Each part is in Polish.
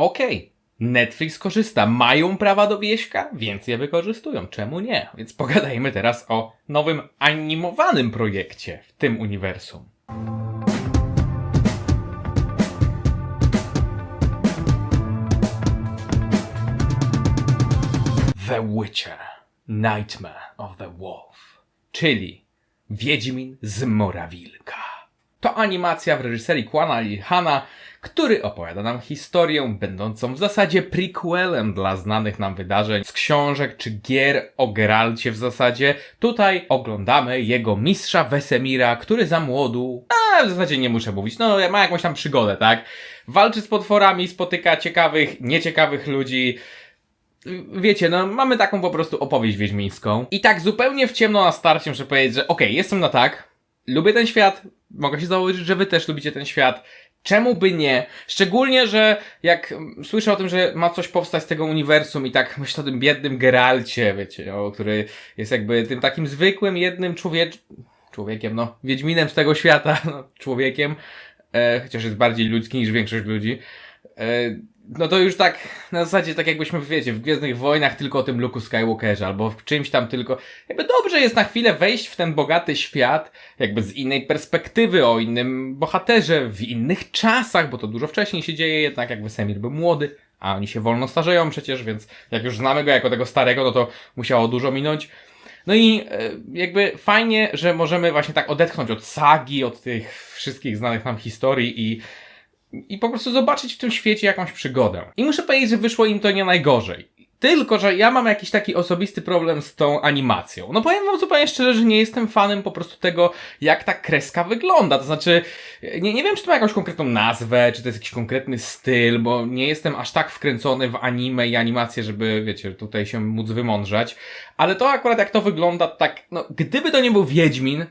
Okej, Netflix korzysta, mają prawa do wieśka, więc je wykorzystują. Czemu nie? Więc pogadajmy teraz o nowym animowanym projekcie w tym uniwersum. The Witcher Nightmare of the Wolf, czyli Wiedźmin z Morawilka. To animacja w reżyserii Kwana Lilhana, który opowiada nam historię będącą w zasadzie prequelem dla znanych nam wydarzeń z książek czy gier o Geralcie w zasadzie. Tutaj oglądamy jego mistrza Wesemira, który za młodu, a w zasadzie nie muszę mówić, no ma jakąś tam przygodę, tak? Walczy z potworami, spotyka ciekawych, nieciekawych ludzi, wiecie, no mamy taką po prostu opowieść wiedźmińską. I tak zupełnie w ciemno na starcie muszę powiedzieć, że okej, jestem na tak, lubię ten świat, mogę się założyć, że wy też lubicie ten świat. Czemu by nie? Szczególnie, że jak słyszę o tym, że ma coś powstać z tego uniwersum i tak myślę o tym biednym Geralcie, wiecie, o, który jest jakby tym takim zwykłym, jednym człowiek... człowiekiem, no, wiedźminem z tego świata, no, człowiekiem, e, chociaż jest bardziej ludzki niż większość ludzi. E, no to już tak, na zasadzie tak jakbyśmy, wiecie, w Gwiezdnych Wojnach tylko o tym Luke'u Skywalkerze, albo w czymś tam tylko, jakby dobrze jest na chwilę wejść w ten bogaty świat, jakby z innej perspektywy, o innym bohaterze, w innych czasach, bo to dużo wcześniej się dzieje, jednak jak Wesemir był młody, a oni się wolno starzeją przecież, więc jak już znamy go jako tego starego, no to musiało dużo minąć. No i e, jakby fajnie, że możemy właśnie tak odetchnąć od sagi, od tych wszystkich znanych nam historii i i po prostu zobaczyć w tym świecie jakąś przygodę. I muszę powiedzieć, że wyszło im to nie najgorzej. Tylko, że ja mam jakiś taki osobisty problem z tą animacją. No powiem wam zupełnie szczerze, że nie jestem fanem po prostu tego, jak ta kreska wygląda. To znaczy, nie, nie wiem, czy to ma jakąś konkretną nazwę, czy to jest jakiś konkretny styl, bo nie jestem aż tak wkręcony w anime i animację, żeby, wiecie, tutaj się móc wymądrzać. Ale to akurat jak to wygląda, tak, no, gdyby to nie był Wiedźmin,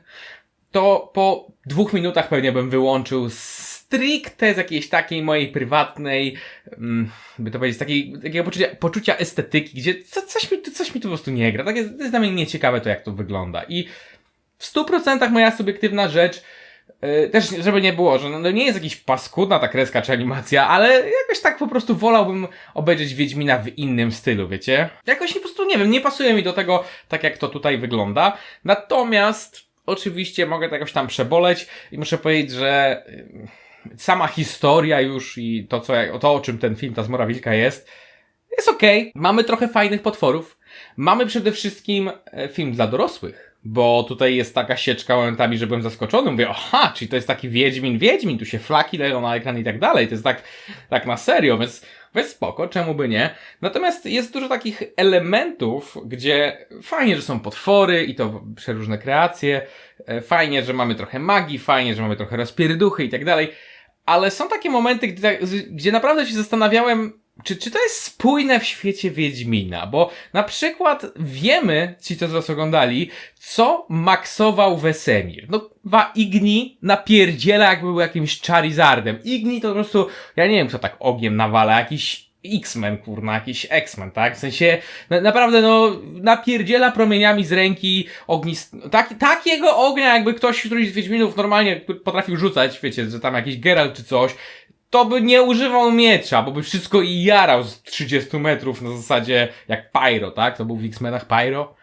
to po dwóch minutach pewnie bym wyłączył stricte z jakiejś takiej mojej prywatnej, mm, by to powiedzieć, takiej, takiego poczucia, poczucia estetyki, gdzie co, coś, mi, coś mi tu po prostu nie gra. Tak jest, jest dla mnie nieciekawe to, jak to wygląda. I w 100% moja subiektywna rzecz, yy, też żeby nie było, że no, no nie jest jakiś paskudna ta kreska czy animacja, ale jakoś tak po prostu wolałbym obejrzeć Wiedźmina w innym stylu, wiecie? Jakoś po prostu, nie wiem, nie pasuje mi do tego, tak jak to tutaj wygląda. Natomiast oczywiście mogę to jakoś tam przeboleć i muszę powiedzieć, że yy, sama historia już i to, co, to o czym ten film, ta zmora wilka jest, jest okej. Mamy trochę fajnych potworów. Mamy przede wszystkim e, film dla dorosłych. Bo tutaj jest taka sieczka momentami, że byłem zaskoczony. Mówię, aha, czyli to jest taki Wiedźmin, Wiedźmin, tu się flaki leją na ekran i tak dalej. To jest tak, tak na serio, więc, więc spoko, czemu by nie. Natomiast jest dużo takich elementów, gdzie fajnie, że są potwory i to przeróżne kreacje. e, Fajnie, że mamy trochę magii, fajnie, że mamy trochę rozpierduchy i tak dalej. Ale są takie momenty, gdzie, gdzie naprawdę się zastanawiałem, czy, czy to jest spójne w świecie Wiedźmina? Bo na przykład wiemy, ci co z was oglądali, co maksował Wesemir. No, wa Igni napierdziela jakby był jakimś Charizardem. Igni to po prostu, ja nie wiem kto tak ogniem nawala, jakiś X-Men, kurna, jakiś X-Men, tak? W sensie, na, naprawdę, no, napierdziela promieniami z ręki ognist... Tak, takiego ognia, jakby ktoś, któryś z Wiedźminów normalnie potrafił rzucać, wiecie, że tam jakiś Geralt czy coś, to by nie używał miecza, bo by wszystko i jarał z 30 metrów na zasadzie jak Pyro, tak? To był w X-Menach Pyro.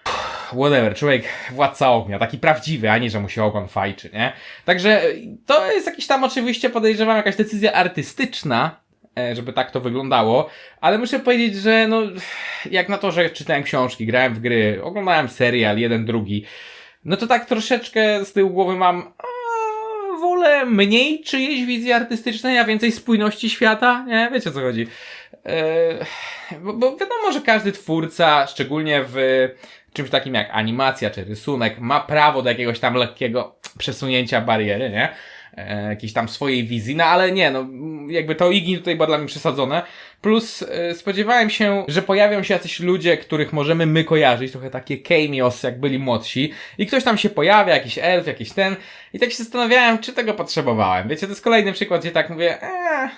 Whatever, człowiek władca ognia, taki prawdziwy, a nie, że mu się ogon fajczy, nie? Także to jest jakiś tam oczywiście podejrzewam jakaś decyzja artystyczna, żeby tak to wyglądało, ale muszę powiedzieć, że no, jak na to, że czytałem książki, grałem w gry, oglądałem serial, jeden, drugi, no to tak troszeczkę z tyłu głowy mam, a, wolę mniej czyjejś wizji artystycznej, a więcej spójności świata, nie? Wiecie o co chodzi. E, bo, bo wiadomo, że każdy twórca, szczególnie w czymś takim jak animacja czy rysunek, ma prawo do jakiegoś tam lekkiego przesunięcia bariery, nie? E, jakiejś tam swojej wizji, no ale nie, no jakby to Igni tutaj było dla mnie przesadzone. Plus e, spodziewałem się, że pojawią się jacyś ludzie, których możemy my kojarzyć, trochę takie cameos, jak byli młodsi, i ktoś tam się pojawia, jakiś elf, jakiś ten, i tak się zastanawiałem, czy tego potrzebowałem. Wiecie, to jest kolejny przykład, gdzie tak mówię, eee,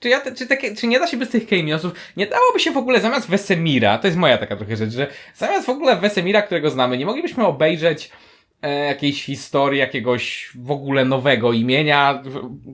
czy, ja, te- czy, takie, czy nie da się bez tych cameosów, nie dałoby się w ogóle zamiast Wesemira, to jest moja taka trochę rzecz, że zamiast w ogóle Wesemira, którego znamy, nie moglibyśmy obejrzeć jakiejś historii, jakiegoś w ogóle nowego imienia,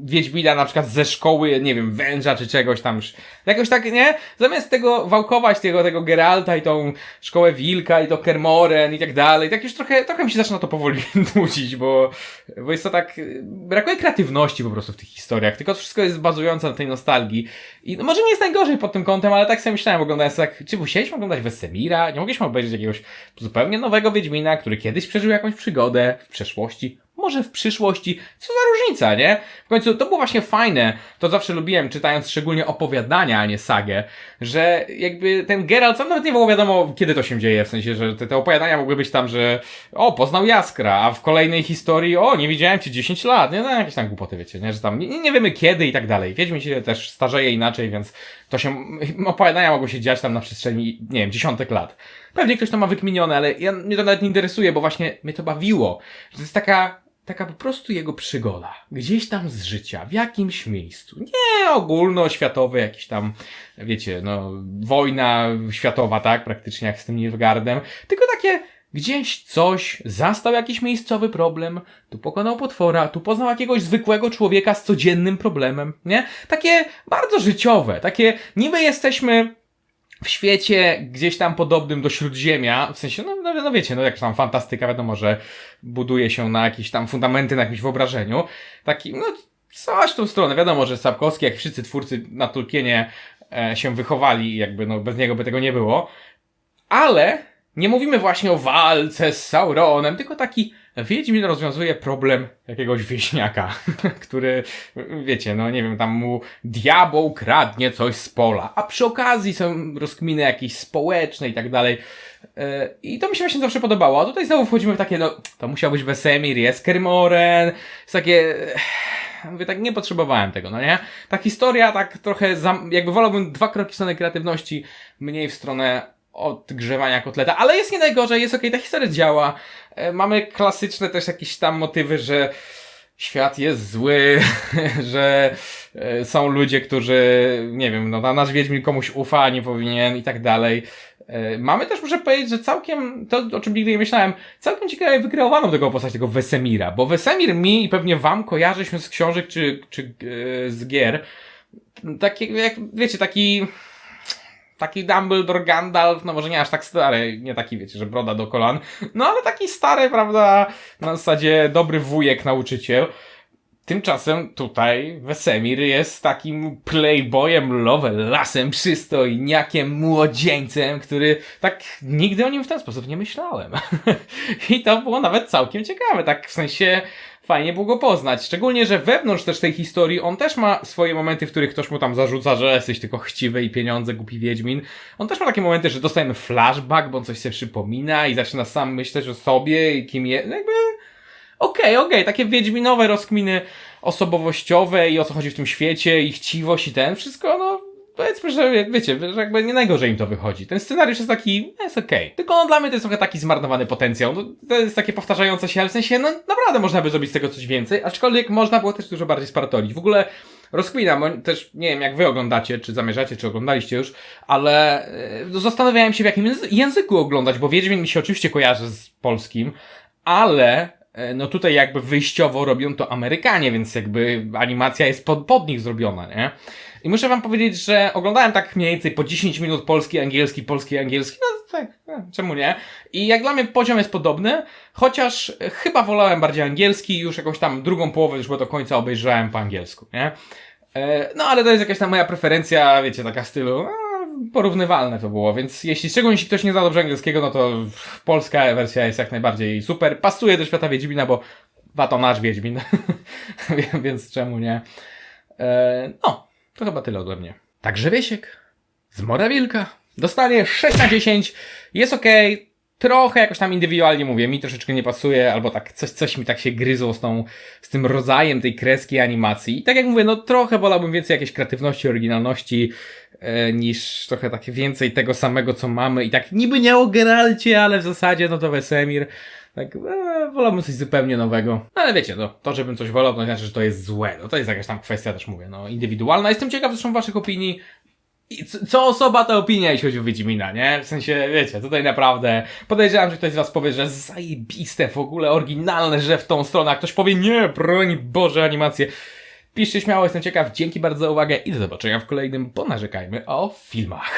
Wiedźmina na przykład ze szkoły, nie wiem, węża czy czegoś tam. Jakoś tak, nie? Zamiast tego wałkować tego, tego Geralta i tą szkołę Wilka i to Kermoren i tak dalej, tak już trochę, trochę mi się zaczyna to powoli nudzić, bo, bo jest to tak, brakuje kreatywności po prostu w tych historiach, tylko wszystko jest bazujące na tej nostalgii i no, może nie jest najgorzej pod tym kątem, ale tak sobie myślałem oglądając tak, czy musieliśmy oglądać Wesemira, nie mogliśmy obejrzeć jakiegoś zupełnie nowego Wiedźmina, który kiedyś przeżył jakąś przygodę w przeszłości, może w przyszłości, co za różnica, nie? W końcu to było właśnie fajne, to zawsze lubiłem, czytając szczególnie opowiadania, a nie sagę, że jakby ten Geralt, sam nawet nie było wiadomo, kiedy to się dzieje, w sensie, że te, te opowiadania mogły być tam, że o, poznał Jaskra, a w kolejnej historii, o, nie widziałem cię 10 lat, nie? No, jakieś tam głupoty, wiecie, nie? Że tam nie, nie wiemy kiedy i tak dalej. Wiedźmin się też starzeje inaczej, więc to się, opowiadania mogą się dziać tam na przestrzeni, nie wiem, dziesiątek lat. Pewnie ktoś to ma wykminione, ale ja, mnie to nawet nie interesuje, bo właśnie mnie to bawiło. Że to jest taka, taka po prostu jego przygoda. Gdzieś tam z życia, w jakimś miejscu. Nie ogólnoświatowy jakiś tam, wiecie, no, wojna światowa, tak, praktycznie jak z tym Nilfgaardem. Tylko takie, gdzieś coś, zastał jakiś miejscowy problem, tu pokonał potwora, tu poznał jakiegoś zwykłego człowieka z codziennym problemem, nie? Takie bardzo życiowe, takie niby jesteśmy w świecie gdzieś tam podobnym do Śródziemia, w sensie, no, no, no wiecie, no jak tam fantastyka, wiadomo, że buduje się na jakieś tam fundamenty, na jakimś wyobrażeniu. Taki, no coś w tą stronę. Wiadomo, że Sapkowski, jak wszyscy twórcy na Tolkienie e, się wychowali, jakby no bez niego by tego nie było. Ale nie mówimy właśnie o walce z Sauronem, tylko taki Wiedźmin rozwiązuje problem jakiegoś wieśniaka, który, wiecie, no nie wiem, tam mu diabeł kradnie coś z pola, a przy okazji są rozkminy jakieś społeczne i tak dalej. E, I to mi się właśnie zawsze podobało. A tutaj znowu wchodzimy w takie, no, to musiał być Wesemir, jest Kermoren, jest takie... Mówię, tak nie potrzebowałem tego, no nie? Ta historia tak trochę, zam... jakby wolałbym dwa kroki w stronę kreatywności, mniej w stronę odgrzewania kotleta, ale jest nie najgorzej, jest okej, ta historia działa. E, Mamy klasyczne też jakieś tam motywy, że świat jest zły, że e, są ludzie, którzy, nie wiem, no na nasz Wiedźmin komuś ufa, nie powinien i tak dalej. E, Mamy też, muszę powiedzieć, że całkiem, to o czym nigdy nie myślałem, całkiem ciekawie wykreowano tego postać, tego Wesemira, bo Wesemir mi i pewnie wam kojarzy się z książek czy, czy z gier, taki, jak wiecie, taki taki Dumbledore Gandalf, no może nie aż tak stary, nie taki wiecie, że broda do kolan, no ale taki stary, prawda, na zasadzie dobry wujek nauczyciel. Tymczasem tutaj Wesemir jest takim playboyem, lovelasem, przystojniakiem, młodzieńcem, który tak nigdy o nim w ten sposób nie myślałem. I to było nawet całkiem ciekawe, tak w sensie fajnie było go poznać. Szczególnie, że wewnątrz też tej historii on też ma swoje momenty, w których ktoś mu tam zarzuca, że jesteś tylko chciwy i pieniądze, głupi Wiedźmin. On też ma takie momenty, że dostajemy flashback, bo on coś sobie przypomina i zaczyna sam myśleć o sobie i kim jest. Jakby Okej, okej, takie wiedźminowe rozkminy osobowościowe i o co chodzi w tym świecie i chciwość i ten, wszystko, no powiedzmy, że wiecie, że jakby nie najgorzej im to wychodzi. Ten scenariusz jest taki, no jest okej. Tylko no, dla mnie to jest trochę taki zmarnowany potencjał. No, to jest takie powtarzające się, ale w sensie, no naprawdę można by zrobić z tego coś więcej, aczkolwiek można było też dużo bardziej spartolić. W ogóle rozkminam, też nie wiem jak wy oglądacie, czy zamierzacie, czy oglądaliście już, ale e, zastanawiałem się w jakim języ- języku oglądać, bo Wiedźmin mi się oczywiście kojarzy z polskim, ale no tutaj jakby wyjściowo robią to Amerykanie, więc jakby animacja jest pod, pod nich zrobiona, nie? I muszę wam powiedzieć, że oglądałem tak mniej więcej po 10 minut polski, angielski, polski, angielski, no tak, no, czemu nie? I jak dla mnie poziom jest podobny, chociaż e, chyba wolałem bardziej angielski, już jakąś tam drugą połowę już do końca obejrzałem po angielsku, nie? E, No ale to jest jakaś tam moja preferencja, wiecie, taka stylu, no, porównywalne to było, więc jeśli, szczególnie ktoś nie zna dobrze angielskiego, no to polska wersja jest jak najbardziej super, pasuje do świata Wiedźmina, bo wato nasz Wiedźmin, więc czemu nie? E, no, to chyba tyle ode mnie. Także Wiesiek z Morawilka? Dostanie 6 na 10, jest okej, trochę jakoś tam indywidualnie mówię, mi troszeczkę nie pasuje, albo tak coś, coś mi tak się gryzło z tą, z tym rodzajem tej kreski animacji. I tak jak mówię, no trochę wolałbym więcej jakiejś kreatywności, oryginalności, E, niż trochę takie więcej tego samego, co mamy i tak niby nie o Geralcie, ale w zasadzie no to Wesemir. Tak, e, wolałbym coś zupełnie nowego. No, ale wiecie, no, to, żebym coś wolał, to znaczy, że to jest złe. No to jest jakaś tam kwestia, też mówię, no, indywidualna. Jestem ciekaw zresztą waszych opinii. I co osoba ta opinia, jeśli chodzi o Wiedźmina, nie? W sensie, wiecie, tutaj naprawdę podejrzewam, że ktoś z was powie, że zajebiste w ogóle, oryginalne, że w tą stronę, a ktoś powie, nie, broń Boże, animacje. Piszcie śmiało, jestem ciekaw. Dzięki bardzo za uwagę i do zobaczenia w kolejnym Ponarzekajmy o filmach.